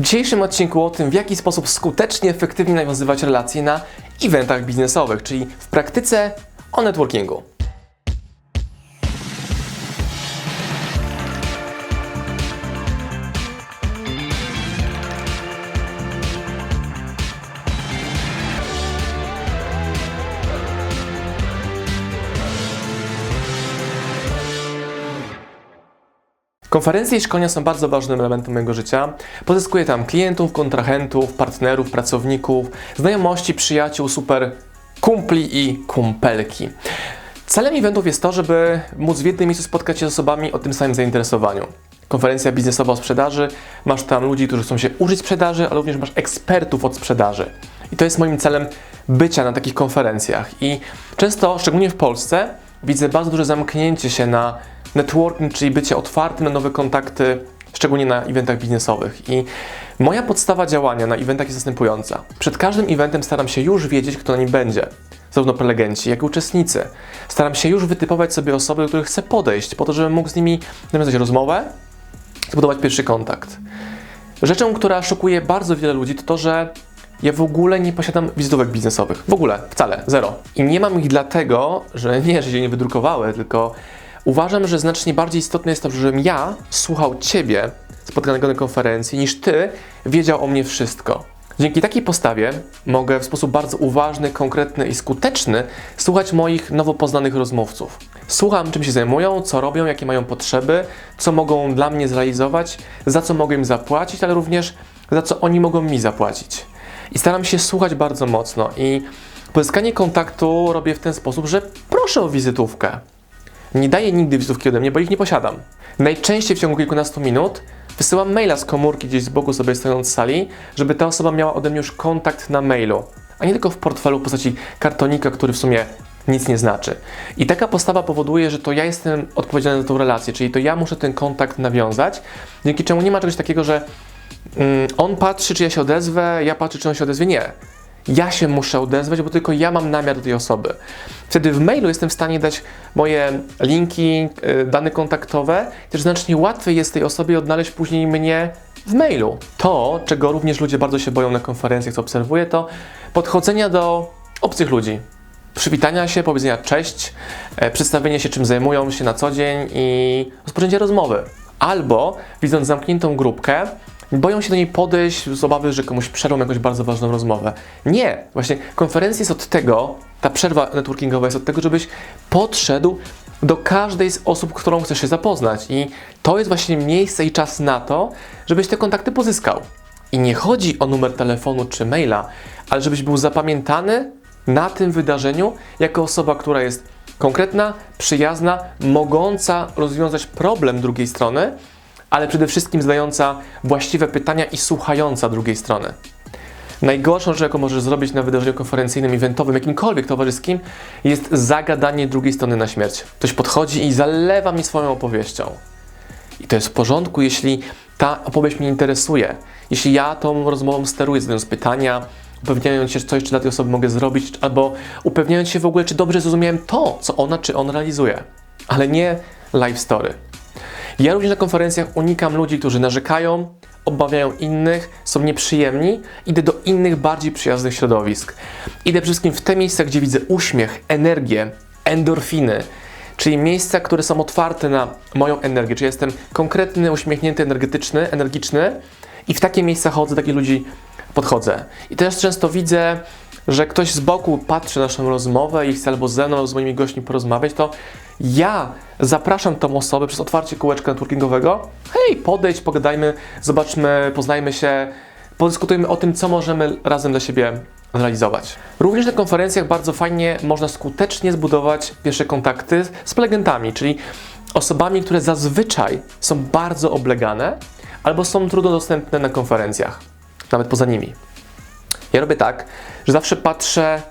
W dzisiejszym odcinku o tym, w jaki sposób skutecznie, efektywnie nawiązywać relacje na eventach biznesowych, czyli w praktyce o networkingu. Konferencje i szkolenia są bardzo ważnym elementem mojego życia. Pozyskuję tam klientów, kontrahentów, partnerów, pracowników, znajomości, przyjaciół, super kumpli i kumpelki. Celem eventów jest to, żeby móc w jednym miejscu spotkać się z osobami o tym samym zainteresowaniu. Konferencja biznesowa o sprzedaży, masz tam ludzi, którzy chcą się użyć sprzedaży, ale również masz ekspertów od sprzedaży. I to jest moim celem bycia na takich konferencjach. I często, szczególnie w Polsce, widzę bardzo duże zamknięcie się na networking, czyli bycie otwartym na nowe kontakty, szczególnie na eventach biznesowych. I moja podstawa działania na eventach jest następująca. Przed każdym eventem staram się już wiedzieć, kto na nim będzie. Zarówno prelegenci, jak i uczestnicy. Staram się już wytypować sobie osoby, do których chcę podejść, po to, żebym mógł z nimi nawiązać rozmowę, zbudować pierwszy kontakt. Rzeczą, która szokuje bardzo wiele ludzi, to to, że ja w ogóle nie posiadam wizytówek biznesowych. W ogóle, wcale, zero. I nie mam ich dlatego, że nie, że się nie wydrukowały, tylko uważam, że znacznie bardziej istotne jest to, żebym ja słuchał Ciebie spotkanego na konferencji, niż Ty wiedział o mnie wszystko. Dzięki takiej postawie mogę w sposób bardzo uważny, konkretny i skuteczny słuchać moich nowo poznanych rozmówców. Słucham, czym się zajmują, co robią, jakie mają potrzeby, co mogą dla mnie zrealizować, za co mogę im zapłacić, ale również za co oni mogą mi zapłacić. I staram się słuchać bardzo mocno i pozyskanie kontaktu robię w ten sposób, że proszę o wizytówkę. Nie daję nigdy wizytówki ode mnie, bo ich nie posiadam. Najczęściej w ciągu kilkunastu minut wysyłam maila z komórki gdzieś z boku sobie stojąc z sali, żeby ta osoba miała ode mnie już kontakt na mailu, a nie tylko w portfelu w postaci kartonika, który w sumie nic nie znaczy. I taka postawa powoduje, że to ja jestem odpowiedzialny za tą relację, czyli to ja muszę ten kontakt nawiązać, dzięki czemu nie ma czegoś takiego, że mm, on patrzy, czy ja się odezwę, ja patrzę, czy on się odezwie. Nie. Ja się muszę odezwać, bo tylko ja mam namiar do tej osoby. Wtedy w mailu jestem w stanie dać moje linki, y, dane kontaktowe, też znacznie łatwiej jest tej osobie odnaleźć później mnie w mailu. To, czego również ludzie bardzo się boją na konferencjach, co obserwuję, to podchodzenia do obcych ludzi. Przywitania się, powiedzenia cześć, e, przedstawienie się, czym zajmują się na co dzień i rozpoczęcie rozmowy. Albo widząc zamkniętą grupkę, boją się do niej podejść z obawy, że komuś przerwą jakąś bardzo ważną rozmowę. Nie, właśnie konferencja jest od tego, ta przerwa networkingowa jest od tego, żebyś podszedł do każdej z osób, którą chcesz się zapoznać. I to jest właśnie miejsce i czas na to, żebyś te kontakty pozyskał. I nie chodzi o numer telefonu czy maila, ale żebyś był zapamiętany na tym wydarzeniu jako osoba, która jest konkretna, przyjazna, mogąca rozwiązać problem drugiej strony, ale przede wszystkim zadająca właściwe pytania i słuchająca drugiej strony. Najgorszą rzeczą, jaką możesz zrobić na wydarzeniu konferencyjnym, eventowym, jakimkolwiek towarzyskim, jest zagadanie drugiej strony na śmierć. Ktoś podchodzi i zalewa mi swoją opowieścią. I to jest w porządku, jeśli ta opowieść mnie interesuje. Jeśli ja tą rozmową steruję, zadając pytania, upewniając się, coś, czy dla tej osoby mogę zrobić, albo upewniając się w ogóle, czy dobrze zrozumiałem to, co ona czy on realizuje. Ale nie life story. Ja również na konferencjach unikam ludzi, którzy narzekają, obawiają innych, są nieprzyjemni. Idę do innych, bardziej przyjaznych środowisk. Idę przede wszystkim w te miejsca, gdzie widzę uśmiech, energię, endorfiny, czyli miejsca, które są otwarte na moją energię, czyli jestem konkretny, uśmiechnięty, energetyczny, energiczny i w takie miejsca chodzę, takich ludzi podchodzę. I też często widzę, że ktoś z boku patrzy na naszą rozmowę i chce albo ze mną, albo z moimi gośćmi porozmawiać, to ja zapraszam tą osobę przez otwarcie kółeczka networkingowego. Hej, podejdź, pogadajmy, zobaczmy, poznajmy się, podyskutujmy o tym, co możemy razem dla siebie realizować. Również na konferencjach bardzo fajnie można skutecznie zbudować pierwsze kontakty z prelegentami, czyli osobami, które zazwyczaj są bardzo oblegane albo są trudno dostępne na konferencjach, nawet poza nimi. Ja robię tak, że zawsze patrzę,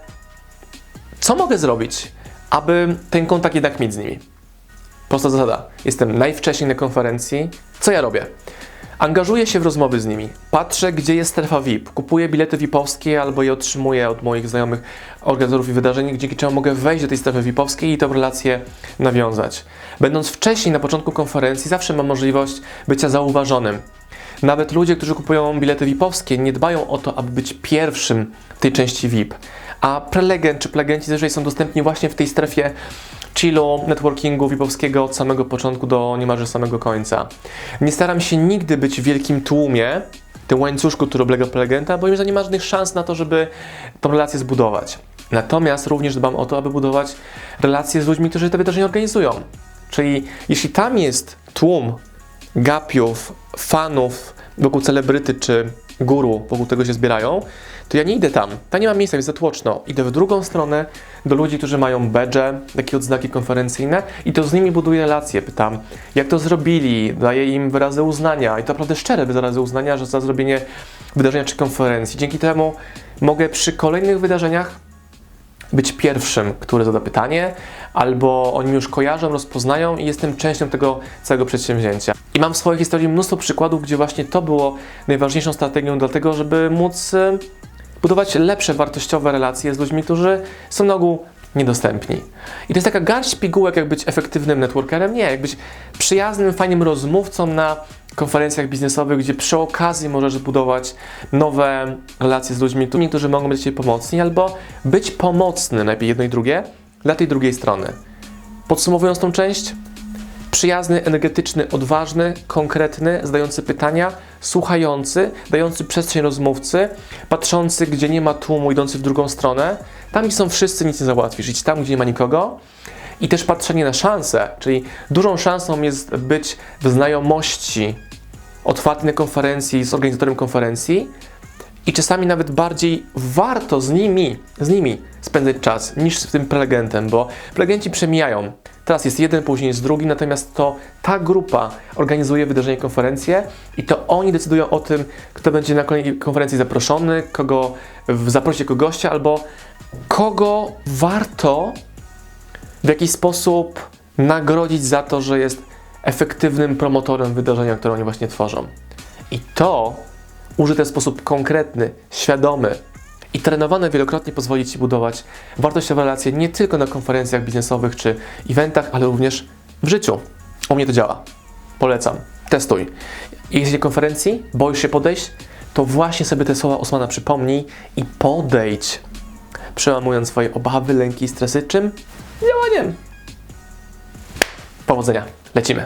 co mogę zrobić, aby ten kontakt jednak mieć z nimi. Prosta zasada. Jestem najwcześniej na konferencji. Co ja robię? Angażuję się w rozmowy z nimi. Patrzę, gdzie jest strefa VIP. Kupuję bilety VIP-owskie albo je otrzymuję od moich znajomych organizatorów i wydarzeń, dzięki czemu mogę wejść do tej strefy VIP-owskiej i tę relację nawiązać. Będąc wcześniej na początku konferencji, zawsze mam możliwość bycia zauważonym. Nawet ludzie, którzy kupują bilety VIP-owskie, nie dbają o to, aby być pierwszym w tej części VIP. A prelegent czy prelegenci zazwyczaj są dostępni właśnie w tej strefie chillu, networkingu VIP-owskiego od samego początku do niemalże samego końca. Nie staram się nigdy być w wielkim tłumie, tym łańcuszku, który oblega prelegenta, bo że nie ma żadnych szans na to, żeby tą relację zbudować. Natomiast również dbam o to, aby budować relacje z ludźmi, którzy te wydarzenia organizują. Czyli jeśli tam jest tłum gapiów, fanów wokół celebryty czy guru, wokół tego się zbierają, to ja nie idę tam. Tam nie ma miejsca, jest za tłoczno. Idę w drugą stronę do ludzi, którzy mają badge, takie odznaki konferencyjne i to z nimi buduję relacje. Pytam, jak to zrobili, daję im wyrazy uznania i to naprawdę szczere wyrazy uznania, że za zrobienie wydarzenia czy konferencji. Dzięki temu mogę przy kolejnych wydarzeniach być pierwszym, który zada pytanie, albo oni już kojarzą, rozpoznają i jestem częścią tego całego przedsięwzięcia. I mam w swojej historii mnóstwo przykładów, gdzie właśnie to było najważniejszą strategią dlatego, żeby móc e, budować lepsze, wartościowe relacje z ludźmi, którzy są na ogół niedostępni. I to jest taka garść pigułek, jak być efektywnym networkerem. Nie, jak być przyjaznym, fajnym rozmówcą na konferencjach biznesowych, gdzie przy okazji możesz budować nowe relacje z ludźmi, którzy mogą być Ci pomocni, albo być pomocnym, najpierw jedno i drugie, dla tej drugiej strony. Podsumowując tą część, przyjazny, energetyczny, odważny, konkretny, zadający pytania, słuchający, dający przestrzeń rozmówcy, patrzący, gdzie nie ma tłumu, idący w drugą stronę. Tam, gdzie są wszyscy, nic nie załatwisz. Idź tam, gdzie nie ma nikogo. I też patrzenie na szanse, czyli dużą szansą jest być w znajomości otwartej na konferencji z organizatorem konferencji i czasami nawet bardziej warto z nimi, z nimi spędzać czas niż z tym prelegentem, bo prelegenci przemijają. Teraz jest jeden, później jest drugi, natomiast to ta grupa organizuje wydarzenie, konferencję i to oni decydują o tym, kto będzie na kolejnej konferencji zaproszony, kogo zaprosić jako gościa, albo kogo warto w jakiś sposób nagrodzić za to, że jest efektywnym promotorem wydarzenia, które oni właśnie tworzą. I to użyte w sposób konkretny, świadomy i trenowane wielokrotnie pozwoli Ci budować wartościowe relacje nie tylko na konferencjach biznesowych czy eventach, ale również w życiu. U mnie to działa. Polecam. Testuj. Jeśli konferencji boisz się podejść, to właśnie sobie te słowa Osmana przypomnij i podejdź, przełamując swoje obawy, lęki i stresy, czym? Działaniem. Powodzenia. Lecimy.